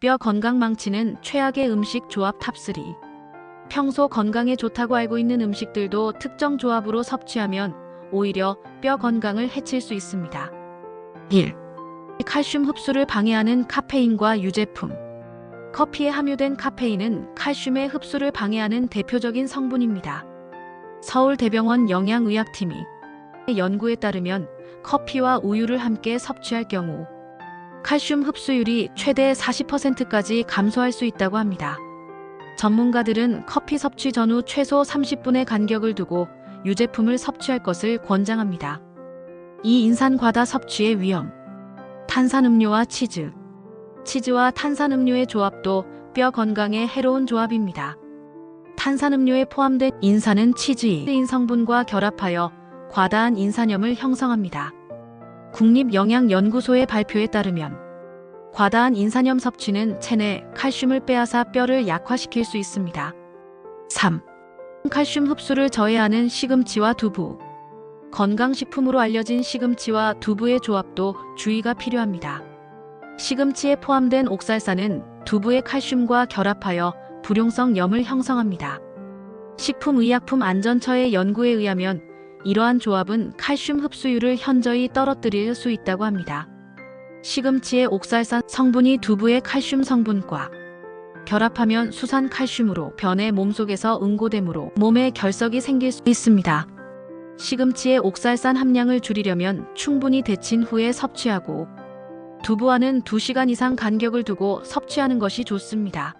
뼈 건강 망치는 최악의 음식 조합 탑3. 평소 건강에 좋다고 알고 있는 음식들도 특정 조합으로 섭취하면 오히려 뼈 건강을 해칠 수 있습니다. 1. 칼슘 흡수를 방해하는 카페인과 유제품. 커피에 함유된 카페인은 칼슘의 흡수를 방해하는 대표적인 성분입니다. 서울대병원 영양의학팀이 연구에 따르면 커피와 우유를 함께 섭취할 경우 칼슘 흡수율이 최대 40%까지 감소할 수 있다고 합니다. 전문가들은 커피 섭취 전후 최소 30분의 간격을 두고 유제품을 섭취할 것을 권장합니다. 이 인산 과다 섭취의 위험. 탄산음료와 치즈. 치즈와 탄산음료의 조합도 뼈 건강에 해로운 조합입니다. 탄산음료에 포함된 인산은 치즈인 성분과 결합하여 과다한 인산염을 형성합니다. 국립영양연구소의 발표에 따르면 과다한 인산염 섭취는 체내 칼슘을 빼앗아 뼈를 약화시킬 수 있습니다. 3. 칼슘 흡수를 저해하는 시금치와 두부. 건강식품으로 알려진 시금치와 두부의 조합도 주의가 필요합니다. 시금치에 포함된 옥살산은 두부의 칼슘과 결합하여 불용성 염을 형성합니다. 식품의약품안전처의 연구에 의하면 이러한 조합은 칼슘 흡수율을 현저히 떨어뜨릴 수 있다고 합니다. 시금치의 옥살산 성분이 두부의 칼슘 성분과 결합하면 수산 칼슘으로 변해 몸속에서 응고되므로 몸에 결석이 생길 수 있습니다. 시금치의 옥살산 함량을 줄이려면 충분히 데친 후에 섭취하고 두부와는 2시간 이상 간격을 두고 섭취하는 것이 좋습니다.